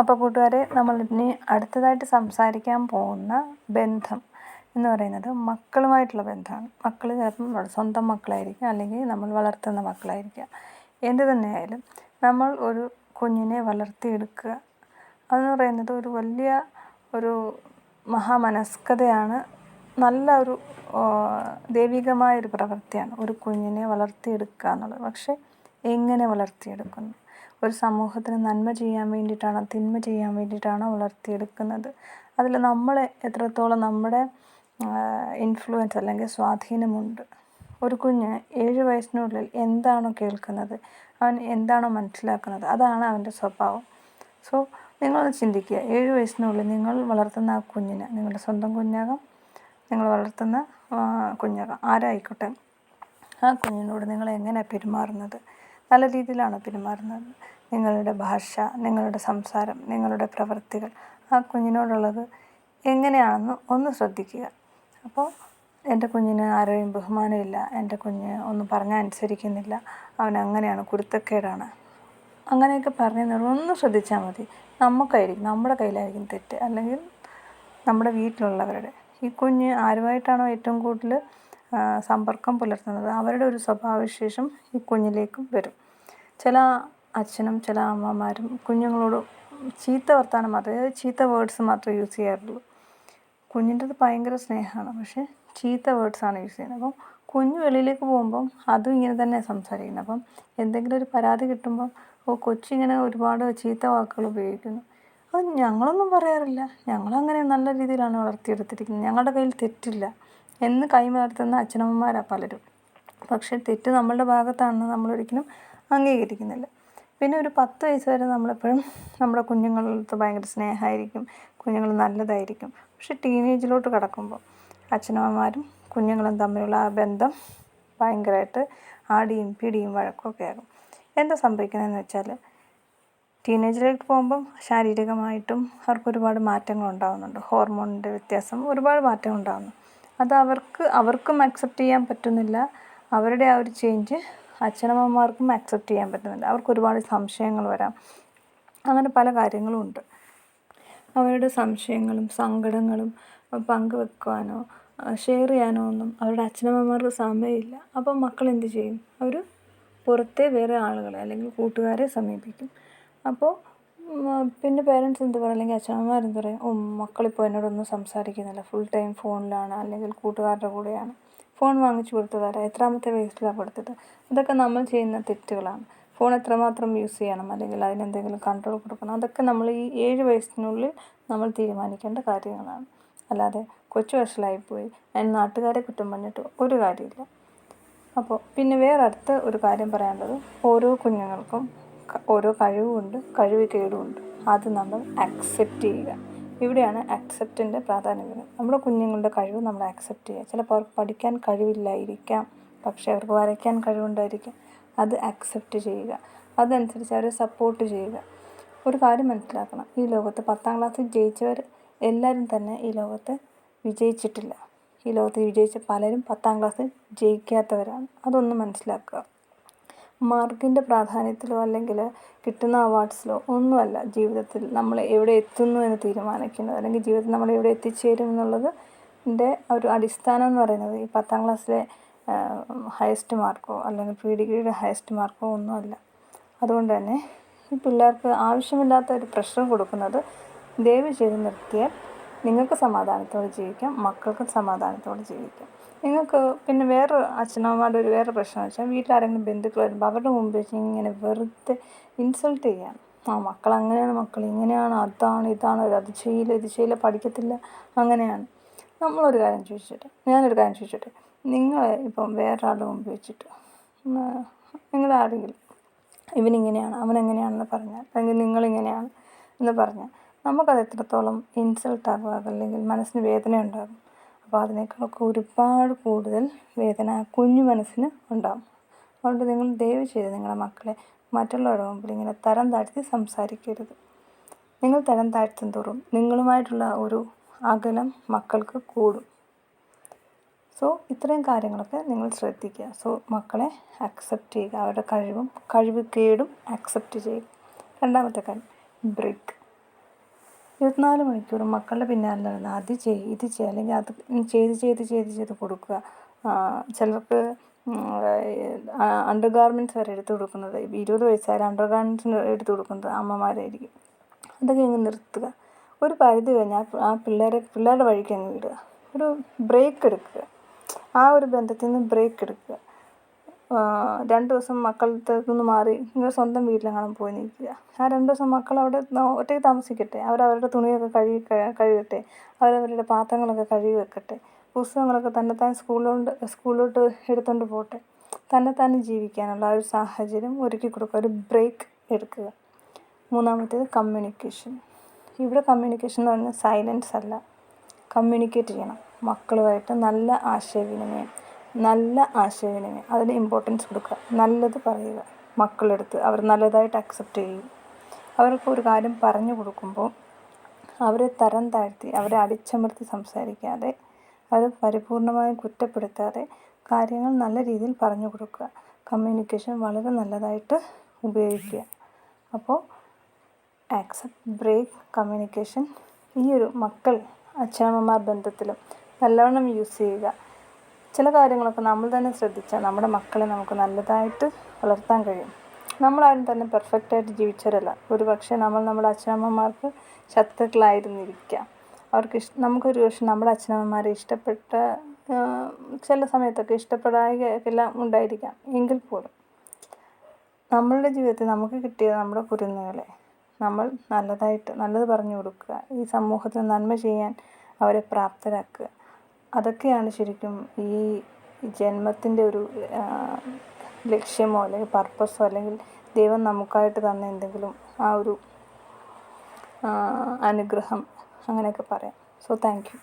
അപ്പോൾ കൂട്ടുകാരെ നമ്മൾ ഇനി അടുത്തതായിട്ട് സംസാരിക്കാൻ പോകുന്ന ബന്ധം എന്ന് പറയുന്നത് മക്കളുമായിട്ടുള്ള ബന്ധമാണ്. മക്കൾ ചിലപ്പം സ്വന്തം മക്കളായിരിക്കും അല്ലെങ്കിൽ നമ്മൾ വളർത്തുന്ന മക്കളായിരിക്കുക എന്ത് തന്നെയായാലും നമ്മൾ ഒരു കുഞ്ഞിനെ വളർത്തിയെടുക്കുക അതെന്ന് പറയുന്നത് ഒരു വലിയ ഒരു മഹാമനസ്കതയാണ്. നല്ല ഒരു ദൈവികമായൊരു പ്രവൃത്തിയാണ് ഒരു കുഞ്ഞിനെ വളർത്തിയെടുക്കുക എന്നുള്ളത്. പക്ഷേ എങ്ങനെ വളർത്തിയെടുക്കുന്നു? ഒരു സമൂഹത്തിന് നന്മ ചെയ്യാൻ വേണ്ടിയിട്ടാണോ തിന്മ ചെയ്യാൻ വേണ്ടിയിട്ടാണോ വളർത്തിയെടുക്കുന്നത്? അതിൽ നമ്മൾ എത്രത്തോളം നമ്മുടെ ഇൻഫ്ലുവൻസ് അല്ലെങ്കിൽ സ്വാധീനമുണ്ട്? ഒരു കുഞ്ഞ് ഏഴ് വയസ്സിനുള്ളിൽ എന്താണോ കേൾക്കുന്നത്? അവൻ എന്താണോ മനസ്സിലാക്കുന്നത്? അതാണ് അവന്റെ സ്വഭാവം. സോ നിങ്ങളൊന്ന് ചിന്തിക്കുക. ഏഴ് വയസ്സിനുള്ളിൽ നിങ്ങൾ വളർത്തുന്ന ആ കുഞ്ഞിന് നിങ്ങളുടെ സ്വന്തം കുഞ്ഞാകാം നിങ്ങൾ വളർത്തുന്ന കുഞ്ഞാകാം. ആരായിക്കോട്ടെ? ആ കുഞ്ഞിനോട് നിങ്ങൾ എങ്ങനെയാണ് പെരുമാറുന്നത്? നല്ല രീതിയിലാണ് പെരുമാറുന്നത്. നിങ്ങളുടെ ഭാഷ നിങ്ങളുടെ സംസാരം നിങ്ങളുടെ പ്രവൃത്തികൾ ആ കുഞ്ഞിനോടുള്ളത് എങ്ങനെയാണെന്ന് ഒന്ന് ശ്രദ്ധിക്കുക. അപ്പോൾ എന്റെ കുഞ്ഞിന് ആരെയും ബഹുമാനമില്ല എന്റെ കുഞ്ഞ് ഒന്നും പറഞ്ഞാൽ അനുസരിക്കുന്നില്ല അവൻ അങ്ങനെയാണ് കുരുത്തക്കേടാണ്. അങ്ങനെയൊക്കെ പറഞ്ഞു ഒന്ന് ശ്രദ്ധിച്ചാൽ മതി. നമുക്കായിരിക്കും നമ്മുടെ കയ്യിലായിരിക്കും തെറ്റ്. അല്ലെങ്കിൽ നമ്മുടെ വീട്ടിലുള്ളവരുടെ. ഈ കുഞ്ഞ് ആരുമായിട്ടാണോ ഏറ്റവും കൂടുതൽ സമ്പർക്കം പുലർത്തുന്നത്. അവരുടെ ഒരു സ്വഭാവവിശേഷം ഈ കുഞ്ഞിലേക്കും വരും. ചില അച്ഛനും ചില അമ്മമാരും കുഞ്ഞുങ്ങളോട് ചീത്ത വർത്താനം മാത്രമേ അതായത് ചീത്ത വേർഡ്സ് മാത്രമേ യൂസ് ചെയ്യാറുള്ളൂ. കുഞ്ഞിന്റെത് ഭയങ്കര സ്നേഹമാണ്. പക്ഷേ ചീത്ത വേർഡ്സാണ് യൂസ് ചെയ്യുന്നത്. അപ്പം കുഞ്ഞു വെളിയിലേക്ക് പോകുമ്പം അതും ഇങ്ങനെ തന്നെ സംസാരിക്കുന്നത് അപ്പം എന്തെങ്കിലും ഒരു പരാതി കിട്ടുമ്പം ഓ കൊച്ചിങ്ങനെ ഒരുപാട് ചീത്ത വാക്കുകൾ ഉപയോഗിക്കുന്നു. അത് ഞങ്ങളൊന്നും പറയാറില്ല. ഞങ്ങളങ്ങനെ നല്ല രീതിയിലാണ് വളർത്തിയെടുത്തിരിക്കുന്നത്. ഞങ്ങളുടെ കയ്യിൽ തെറ്റില്ല. എന്ന് കൈമാർത്തുന്ന അച്ഛനമ്മമാരാണ് പലരും. പക്ഷേ തെറ്റ് നമ്മളുടെ ഭാഗത്താണെന്ന് നമ്മളൊരിക്കലും അംഗീകരിക്കുന്നില്ല. പിന്നെ ഒരു പത്ത് വയസ്സ് വരെ നമ്മളെപ്പോഴും നമ്മുടെ കുഞ്ഞുങ്ങളടുത്ത് ഭയങ്കര സ്നേഹമായിരിക്കും. കുഞ്ഞുങ്ങൾ നല്ലതായിരിക്കും. പക്ഷേ ടീനേജിലോട്ട് കടക്കുമ്പോൾ അച്ഛനമ്മമാരും കുഞ്ഞുങ്ങളും തമ്മിലുള്ള ആ ബന്ധം ഭയങ്കരമായിട്ട് ആടിയും പിടിയും വഴക്കൊക്കെ ആകും. എന്താ സംഭവിക്കുന്നതെന്ന് വെച്ചാൽ ടീനേജിലേക്ക് പോകുമ്പം ശാരീരികമായിട്ടും അവർക്ക് ഒരുപാട് മാറ്റങ്ങൾ ഉണ്ടാകുന്നുണ്ട്. ഹോർമോണിന്റെ വ്യത്യാസം ഒരുപാട് മാറ്റം ഉണ്ടാകുന്നു. അത് അവർക്ക് അവർക്കും അക്സെപ്റ്റ് ചെയ്യാൻ പറ്റുന്നില്ല. അവരുടെ ആ ഒരു ചേഞ്ച് അച്ഛനമ്മമാർക്കും അക്സെപ്റ്റ് ചെയ്യാൻ പറ്റുന്നില്ല. അവർക്ക് ഒരുപാട് സംശയങ്ങൾ വരാം. അങ്ങനെ പല കാര്യങ്ങളും ഉണ്ട്. അവരുടെ സംശയങ്ങളും സങ്കടങ്ങളും പങ്കുവെക്കുവാനോ ഷെയർ ചെയ്യാനോ ഒന്നും അവരുടെ അച്ഛനമ്മമാർക്ക് സമയമില്ല. അപ്പോൾ മക്കൾ എന്ത് ചെയ്യും? അവർ പുറത്തെ വേറെ ആളുകളെ അല്ലെങ്കിൽ കൂട്ടുകാരെ സമീപിക്കും. അപ്പോൾ പിന്നെ പേരൻസ് എന്ത് പറയും? അല്ലെങ്കിൽ അച്ഛനമ്മമാർ എന്ത് പറയും? ഓ മക്കളിപ്പോൾ എന്നോടൊന്നും സംസാരിക്കുന്നില്ല. ഫുൾ ടൈം ഫോണിലാണ് അല്ലെങ്കിൽ കൂട്ടുകാരുടെ കൂടെയാണ്. ഫോൺ വാങ്ങിച്ചു കൊടുത്തതാരാ? എത്രാമത്തെ വയസ്സിലാണ് കൊടുത്തത് അതൊക്കെ നമ്മൾ ചെയ്യുന്ന തെറ്റുകളാണ്. ഫോൺ എത്രമാത്രം യൂസ് ചെയ്യണം? അല്ലെങ്കിൽ അതിനെന്തെങ്കിലും കൺട്രോൾ കൊടുക്കണം? അതൊക്കെ നമ്മൾ ഈ ഏഴ് വയസ്സിനുള്ളിൽ നമ്മൾ തീരുമാനിക്കേണ്ട കാര്യങ്ങളാണ്. അല്ലാതെ കൊച്ചു വഷളായിപ്പോയി. അതിന് നാട്ടുകാരെ കുറ്റം പറഞ്ഞിട്ട് ഒരു കാര്യമില്ല. അപ്പോൾ പിന്നെ വേറെ അടുത്ത ഒരു കാര്യം പറയാനുള്ളത് ഓരോ കുഞ്ഞുങ്ങൾക്കും ഓരോ കഴിവുമുണ്ട് കഴിവ് കേടുമുണ്ട് അത് നമ്മൾ അക്സെപ്റ്റ് ചെയ്യുക. ഇവിടെയാണ് അക്സെപ്റ്റിന്റെ പ്രാധാന്യം വരുന്നത്. നമ്മുടെ കുഞ്ഞുങ്ങളുടെ കഴിവ് നമ്മൾ അക്സെപ്റ്റ് ചെയ്യുക. ചിലപ്പോൾ അവർക്ക് പഠിക്കാൻ കഴിവില്ലായിരിക്കാം. പക്ഷേ അവർക്ക് വരയ്ക്കാൻ കഴിവുണ്ടായിരിക്കാം. അത് അക്സെപ്റ്റ് ചെയ്യുക. അതനുസരിച്ച് അവരെ സപ്പോർട്ട് ചെയ്യുക. ഒരു കാര്യം മനസ്സിലാക്കണം. ഈ ലോകത്ത് പത്താം ക്ലാസ്സിൽ ജയിച്ചവർ എല്ലാവരും തന്നെ ഈ ലോകത്ത് വിജയിച്ചിട്ടില്ല. ഈ ലോകത്ത് വിജയിച്ച പലരും പത്താം ക്ലാസ്സിൽ ജയിക്കാത്തവരാണ്. അതൊന്ന് മനസ്സിലാക്കുക. മാർക്കിന്റെ പ്രാധാന്യത്തിലോ അല്ലെങ്കിൽ കിട്ടുന്ന അവാർഡ്സിലോ ഒന്നുമല്ല ജീവിതത്തിൽ നമ്മൾ എവിടെ എത്തുന്നു എന്ന് തീരുമാനിക്കുന്നത്. അല്ലെങ്കിൽ ജീവിതത്തിൽ നമ്മൾ എവിടെ എത്തിച്ചേരും എന്നുള്ളത് ന്റെ ഒരു അടിസ്ഥാനം എന്ന് പറയുന്നത് ഈ പത്താം ക്ലാസ്സിലെ ഹയസ്റ്റ് മാർക്കോ അല്ലെങ്കിൽ പ്രീ ഡിഗ്രിയുടെ ഹയസ്റ്റ് മാർക്കോ ഒന്നുമല്ല. അതുകൊണ്ട് തന്നെ ഈ പിള്ളേർക്ക് ആവശ്യമില്ലാത്ത ഒരു പ്രഷർ കൊടുക്കുന്നത് ദയവ് ചെയ്ത് നിർത്തിയാൽ നിങ്ങൾക്ക് സമാധാനത്തോടെ ജീവിക്കാം മക്കൾക്കും സമാധാനത്തോടെ ജീവിക്കാം. നിങ്ങൾക്ക് പിന്നെ വേറെ അച്ഛനമ്മമാരുടെ ഒരു വേറെ പ്രശ്നം വെച്ചാൽ വീട്ടിലാരെങ്കിലും ബന്ധുക്കൾ വരുമ്പോൾ അവരുടെ മുമ്പ് വെച്ച് ഇങ്ങനെ വെറുതെ ഇൻസൾട്ട് ചെയ്യാണ് ആ മക്കൾ അങ്ങനെയാണ് മക്കൾ ഇങ്ങനെയാണ് അതാണ് ഇതാണ് അത് ചെയ്യില്ല ഇത് ചെയ്യില്ല പഠിക്കത്തില്ല അങ്ങനെയാണ്. നമ്മളൊരു കാര്യം ചോദിച്ചിട്ട് ഞാനൊരു കാര്യം ചോദിച്ചിട്ട് നിങ്ങൾ ഇപ്പം വേറൊരാളുടെ മുമ്പ് വെച്ചിട്ട് നിങ്ങളുടെ ആരെങ്കിലും ഇവനിങ്ങനെയാണ് അവനെങ്ങനെയാണെന്ന് പറഞ്ഞാൽ അല്ലെങ്കിൽ നിങ്ങളിങ്ങനെയാണ് എന്ന് പറഞ്ഞാൽ നമുക്കത് എത്രത്തോളം ഇൻസൾട്ട് ആകും അല്ലെങ്കിൽ മനസ്സിന് വേദന ഉണ്ടാകും. അപ്പോൾ അതിനേക്കാളൊക്കെ ഒരുപാട് കൂടുതൽ വേദന കുഞ്ഞു മനസ്സിന് ഉണ്ടാകും അതുകൊണ്ട് നിങ്ങൾ ദയവ് ചെയ്ത് നിങ്ങളുടെ മക്കളെ മറ്റുള്ളവരുടെ മുമ്പിൽ ഇങ്ങനെ തരം താഴ്ത്തി സംസാരിക്കരുത്. നിങ്ങൾ തരം താഴ്ത്തും തോറും നിങ്ങളുമായിട്ടുള്ള ഒരു അകലം മക്കൾക്ക് കൂടും. സോ ഇത്രയും കാര്യങ്ങളൊക്കെ നിങ്ങൾ ശ്രദ്ധിക്കുക. സോ മക്കളെ അക്സെപ്റ്റ് ചെയ്യുക. അവരുടെ കഴിവും കഴിവ് കേടും അക്സെപ്റ്റ് ചെയ്യുക. രണ്ടാമത്തെ കാര്യം ബ്രേക്ക് ഇരുപത്തിനാല് മണിക്കൂറും മക്കളുടെ പിന്നാലെ നടന്ന് അത് ചെയ് ഇത് ചെയ് അല്ലെങ്കിൽ അത് ചെയ്ത് ചെയ്ത് ചെയ്ത് ചെയ്ത് കൊടുക്കുക. ചിലർക്ക് അണ്ടർ ഗാർമെന്റ്സ് വരെ എടുത്ത് കൊടുക്കുന്നത്. ഇരുപത് വയസ്സായ അണ്ടർ ഗാർമെന്റ്സിന് എടുത്ത് കൊടുക്കുന്നത് അമ്മമാരായിരിക്കും. അതൊക്കെ അങ്ങ് നിർത്തുക. ഒരു പരിധി കഴിഞ്ഞാൽ ആ പിള്ളേരെ പിള്ളേരുടെ വഴിക്ക് അങ്ങ് വിടുക. ഒരു ബ്രേക്ക് എടുക്കുക. ആ ഒരു ബന്ധത്തിൽ നിന്ന് ബ്രേക്ക് എടുക്കുക. രണ്ട് ദിവസം മക്കളുടെ നിന്ന് മാറി നിങ്ങൾ സ്വന്തം വീട്ടിലെങ്ങാനും പോയി നിൽക്കുക. ആ രണ്ട് ദിവസം മക്കൾ അവിടെ ഒറ്റയ്ക്ക് താമസിക്കട്ടെ. അവർ അവരുടെ തുണിയൊക്കെ കഴുകി കഴുകട്ടെ. അവരവരുടെ പാത്രങ്ങളൊക്കെ കഴുകി വെക്കട്ടെ. പുസ്തകങ്ങളൊക്കെ തന്നെത്താൻ സ്കൂളിലോട്ട് സ്കൂളിലോട്ട് എടുത്തുകൊണ്ട് പോട്ടെ. തന്നെത്താനും ജീവിക്കാനുള്ള ആ ഒരു സാഹചര്യം ഒരുക്കി കൊടുക്കുക. ഒരു ബ്രേക്ക് എടുക്കുക. മൂന്നാമത്തേത് കമ്മ്യൂണിക്കേഷൻ. ഇവിടെ കമ്മ്യൂണിക്കേഷൻ എന്ന് പറഞ്ഞാൽ സൈലൻസ് അല്ല കമ്മ്യൂണിക്കേറ്റ് ചെയ്യണം. മക്കളുമായിട്ട് നല്ല ആശയവിനിമയം. നല്ല ആശയവിനിമയം അതിന് ഇമ്പോർട്ടൻസ് കൊടുക്കുക നല്ലത് പറയുക മക്കളെടുത്ത് അവർ നല്ലതായിട്ട് അക്സെപ്റ്റ് ചെയ്യും. അവർക്ക് ഒരു കാര്യം പറഞ്ഞു കൊടുക്കുമ്പോൾ അവരെ തരം താഴ്ത്തി അവരെ അടിച്ചമർത്തി സംസാരിക്കാതെ അവരെ പരിപൂർണമായും കുറ്റപ്പെടുത്താതെ കാര്യങ്ങൾ നല്ല രീതിയിൽ പറഞ്ഞു കൊടുക്കുക. കമ്മ്യൂണിക്കേഷൻ വളരെ നല്ലതായിട്ട് ഉപയോഗിക്കുക. അപ്പോൾ ആക്സെപ്റ്റ് ബ്രേക്ക് കമ്മ്യൂണിക്കേഷൻ ഈ ഒരു മക്കൾ അച്ഛനമ്മമാർ ബന്ധത്തിലും നല്ലവണ്ണം യൂസ് ചെയ്യുക. ചില കാര്യങ്ങളൊക്കെ നമ്മൾ തന്നെ ശ്രദ്ധിച്ചാൽ നമ്മുടെ മക്കളെ നമുക്ക് നല്ലതായിട്ട് വളർത്താൻ കഴിയും. നമ്മളാരും തന്നെ പെർഫെക്റ്റായിട്ട് ജീവിച്ചവരല്ല. ഒരു പക്ഷേ നമ്മൾ നമ്മുടെ അച്ഛനമ്മമാർക്ക് ശത്രുക്കളായിരുന്നിരിക്കാം. അവർക്ക് ഇഷ് നമുക്കൊരു പക്ഷേ നമ്മുടെ അച്ഛനമ്മമാരെ ഇഷ്ടപ്പെട്ട ചില സമയത്തൊക്കെ ഇഷ്ടപ്പെടാകെല്ലാം ഉണ്ടായിരിക്കാം. എങ്കിൽ പോലും നമ്മളുടെ ജീവിതത്തിൽ നമുക്ക് കിട്ടിയ നമ്മുടെ കുരുന്നുകളെ നമ്മൾ നല്ലതായിട്ട് നല്ലത് പറഞ്ഞു കൊടുക്കുക. ഈ സമൂഹത്തിന് നന്മ ചെയ്യാൻ അവരെ പ്രാപ്തരാക്കുക. അതൊക്കെയാണ് ശരിക്കും ഈ ജന്മത്തിന്റെ ഒരു ലക്ഷ്യമോ അല്ലെങ്കിൽ പർപ്പസോ അല്ലെങ്കിൽ ദൈവം നമുക്കായിട്ട് തന്ന എന്തെങ്കിലും ആ ഒരു അനുഗ്രഹം അങ്ങനെയൊക്കെ പറയാം. So thank you